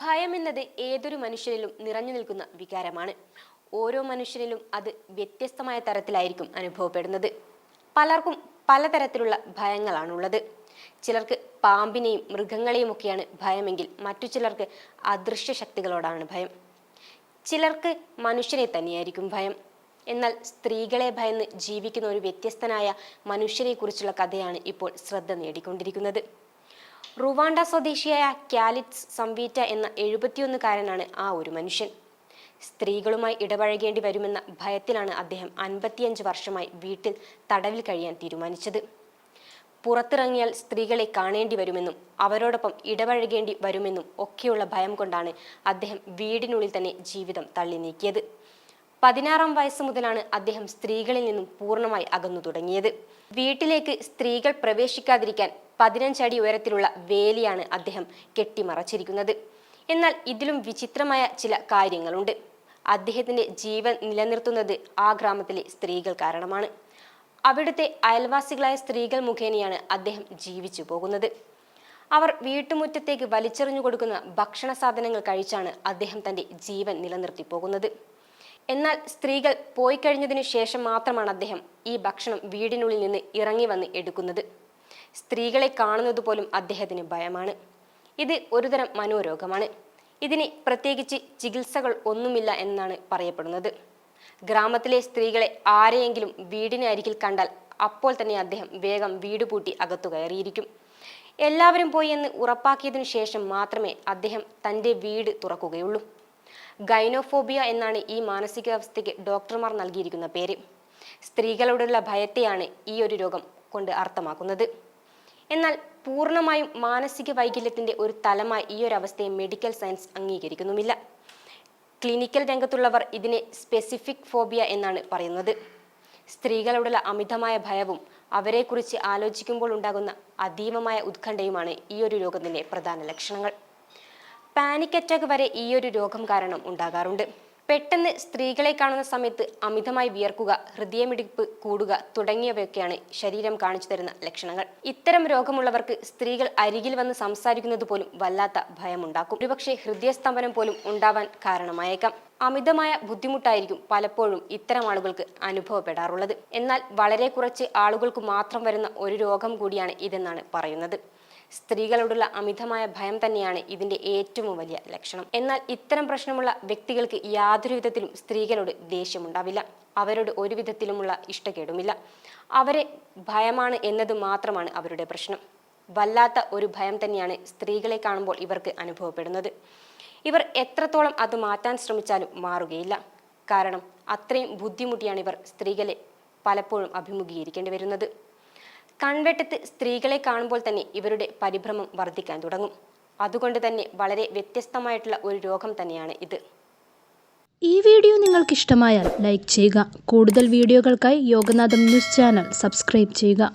ഭയമെന്നത് ഏതൊരു മനുഷ്യരിലും നിറഞ്ഞു നിൽക്കുന്ന വികാരമാണ്. ഓരോ മനുഷ്യരിലും അത് വ്യത്യസ്തമായ തരത്തിലായിരിക്കും അനുഭവപ്പെടുന്നത്. പലർക്കും പലതരത്തിലുള്ള ഭയങ്ങളാണുള്ളത്. ചിലർക്ക് പാമ്പിനെയും മൃഗങ്ങളെയും ഒക്കെയാണ് ഭയമെങ്കിൽ മറ്റു ചിലർക്ക് അദൃശ്യ ശക്തികളോടാണ് ഭയം. ചിലർക്ക് മനുഷ്യനെ തന്നെയായിരിക്കും ഭയം. എന്നാൽ സ്ത്രീകളെ ഭയന്ന് ജീവിക്കുന്ന ഒരു വ്യത്യസ്തനായ മനുഷ്യനെക്കുറിച്ചുള്ള കഥയാണ് ഇപ്പോൾ ശ്രദ്ധ നേടിക്കൊണ്ടിരിക്കുന്നത്. റുവാണ്ട സ്വദേശിയായ കാലിറ്റ്സ് സംവീറ്റ എന്ന എഴുപത്തിയൊന്നുകാരനാണ് ആ ഒരു മനുഷ്യൻ. സ്ത്രീകളുമായി ഇടപഴകേണ്ടി വരുമെന്ന ഭയത്തിലാണ് അദ്ദേഹം അൻപത്തിയഞ്ച് വർഷമായി വീട്ടിൽ തടവിൽ കഴിയാൻ തീരുമാനിച്ചത്. പുറത്തിറങ്ങിയാൽ സ്ത്രീകളെ കാണേണ്ടി വരുമെന്നും അവരോടൊപ്പം ഇടപഴകേണ്ടി വരുമെന്നും ഒക്കെയുള്ള ഭയം കൊണ്ടാണ് അദ്ദേഹം വീടിനുള്ളിൽ തന്നെ ജീവിതം തള്ളി നീക്കിയത് പതിനാറാം വയസ്സ് മുതലാണ് അദ്ദേഹം സ്ത്രീകളിൽ നിന്നും പൂർണമായി അകന്നു തുടങ്ങിയത്. വീട്ടിലേക്ക് സ്ത്രീകൾ പ്രവേശിക്കാതിരിക്കാൻ പതിനഞ്ചടി ഉയരത്തിലുള്ള വേലിയാണ് അദ്ദേഹം കെട്ടിമറച്ചിരിക്കുന്നത്. എന്നാൽ ഇതിലും വിചിത്രമായ ചില കാര്യങ്ങളുണ്ട്. അദ്ദേഹത്തിന്റെ ജീവൻ നിലനിർത്തുന്നത് ആ ഗ്രാമത്തിലെ സ്ത്രീകൾ കാരണമാണ്. അവിടുത്തെ അയൽവാസികളായ സ്ത്രീകൾ മുഖേനയാണ് അദ്ദേഹം ജീവിച്ചു പോകുന്നത്. അവർ വീട്ടുമുറ്റത്തേക്ക് വലിച്ചെറിഞ്ഞു കൊടുക്കുന്ന ഭക്ഷണ സാധനങ്ങൾ കഴിച്ചാണ് അദ്ദേഹം തന്റെ ജീവൻ നിലനിർത്തി പോകുന്നത്. എന്നാൽ സ്ത്രീകൾ പോയി കഴിഞ്ഞതിനു ശേഷം മാത്രമാണ് അദ്ദേഹം ഈ ഭക്ഷണം വീടിനുള്ളിൽ നിന്ന് ഇറങ്ങി വന്ന് എടുക്കുന്നത്. സ്ത്രീകളെ കാണുന്നത് പോലും അദ്ദേഹത്തിന് ഭയമാണ്. ഇത് ഒരുതരം മനോരോഗമാണ്. ഇതിന് പ്രത്യേകിച്ച് ചികിത്സകൾ ഒന്നുമില്ല എന്നാണ് പറയപ്പെടുന്നത്. ഗ്രാമത്തിലെ സ്ത്രീകളെ ആരെയെങ്കിലും വീടിന് അരികിൽ കണ്ടാൽ അപ്പോൾ തന്നെ അദ്ദേഹം വേഗം വീട് പൂട്ടി അകത്തു കയറിയിരിക്കും. എല്ലാവരും പോയി എന്ന് ഉറപ്പാക്കിയതിനു ശേഷം മാത്രമേ അദ്ദേഹം തന്റെ വീട് തുറക്കുകയുള്ളൂ. ഗൈനോഫോബിയ എന്നാണ് ഈ മാനസികാവസ്ഥയ്ക്ക് ഡോക്ടർമാർ നൽകിയിരിക്കുന്ന പേര്. സ്ത്രീകളോടുള്ള ഭയത്തെയാണ് ഈ ഒരു രോഗം കൊണ്ട് അർത്ഥമാക്കുന്നത്. എന്നാൽ പൂർണമായും മാനസിക വൈകല്യത്തിന്റെ ഒരു തലമായി ഈ ഒരു അവസ്ഥയെ മെഡിക്കൽ സയൻസ് അംഗീകരിക്കുന്നുമില്ല. ക്ലിനിക്കൽ രംഗത്തുള്ളവർ ഇതിനെ സ്പെസിഫിക് ഫോബിയ എന്നാണ് പറയുന്നത്. സ്ത്രീകളോടുള്ള അമിതമായ ഭയവും അവരെക്കുറിച്ച് ആലോചിക്കുമ്പോൾ ഉണ്ടാകുന്ന അതീവമായ ഉത്കണ്ഠയുമാണ് ഈ ഒരു രോഗത്തിന്റെ പ്രധാന ലക്ഷണങ്ങൾ. പാനിക് അറ്റാക്ക് വരെ ഈ ഒരു രോഗം കാരണം ഉണ്ടാകാറുണ്ട്. പെട്ടെന്ന് സ്ത്രീകളെ കാണുന്ന സമയത്ത് അമിതമായി വിയർക്കുക ഹൃദയമിടിപ്പ് കൂടുക തുടങ്ങിയവയൊക്കെയാണ് ശരീരം കാണിച്ചു തരുന്ന ലക്ഷണങ്ങൾ. ഇത്തരം രോഗമുള്ളവർക്ക് സ്ത്രീകൾ അരികിൽ വന്ന് സംസാരിക്കുന്നത് പോലും വല്ലാത്ത ഭയമുണ്ടാക്കും. ഒരുപക്ഷെ ഹൃദയസ്തംഭനം പോലും ഉണ്ടാവാൻ കാരണമായേക്കാം. അമിതമായ ബുദ്ധിമുട്ടായിരിക്കും പലപ്പോഴും ഇത്തരം ആളുകൾക്ക് അനുഭവപ്പെടാറുള്ളത്. എന്നാൽ വളരെ കുറച്ച് ആളുകൾക്ക് മാത്രം വരുന്ന ഒരു രോഗം കൂടിയാണ് ഇതെന്നാണ് പറയുന്നത്. സ്ത്രീകളോടുള്ള അമിതമായ ഭയം തന്നെയാണ് ഇതിന്റെ ഏറ്റവും വലിയ ലക്ഷണം. എന്നാൽ ഇത്തരം പ്രശ്നമുള്ള വ്യക്തികൾക്ക് യാതൊരു വിധത്തിലും സ്ത്രീകളോട് ദേഷ്യമുണ്ടാവില്ല. അവരോട് ഒരു വിധത്തിലുമുള്ള ഇഷ്ടക്കേടുമില്ല. അവരെ ഭയമാണ് എന്നത് മാത്രമാണ് അവരുടെ പ്രശ്നം. വല്ലാത്ത ഒരു ഭയം തന്നെയാണ് സ്ത്രീകളെ കാണുമ്പോൾ ഇവർക്ക് അനുഭവപ്പെടുന്നത്. ഇവർ എത്രത്തോളം അത് മാറ്റാൻ ശ്രമിച്ചാലും മാറുകയില്ല. കാരണം അത്രയും ബുദ്ധിമുട്ടിയാണ് ഇവർ സ്ത്രീകളെ പലപ്പോഴും അഭിമുഖീകരിക്കേണ്ടി വരുന്നത്. കൺവെട്ടത്ത് സ്ത്രീകളെ കാണുമ്പോൾ തന്നെ ഇവരുടെ പരിഭ്രമം വർദ്ധിക്കാൻ തുടങ്ങും. അതുകൊണ്ട് തന്നെ വളരെ വ്യത്യസ്തമായിട്ടുള്ള ഒരു രോഗം തന്നെയാണ് ഇത്. ഈ വീഡിയോ നിങ്ങൾക്ക് ഇഷ്ടമായാൽ ലൈക്ക് ചെയ്യുക. കൂടുതൽ വീഡിയോകൾക്കായി യോഗനാഥം ന്യൂസ് ചാനൽ സബ്സ്ക്രൈബ് ചെയ്യുക.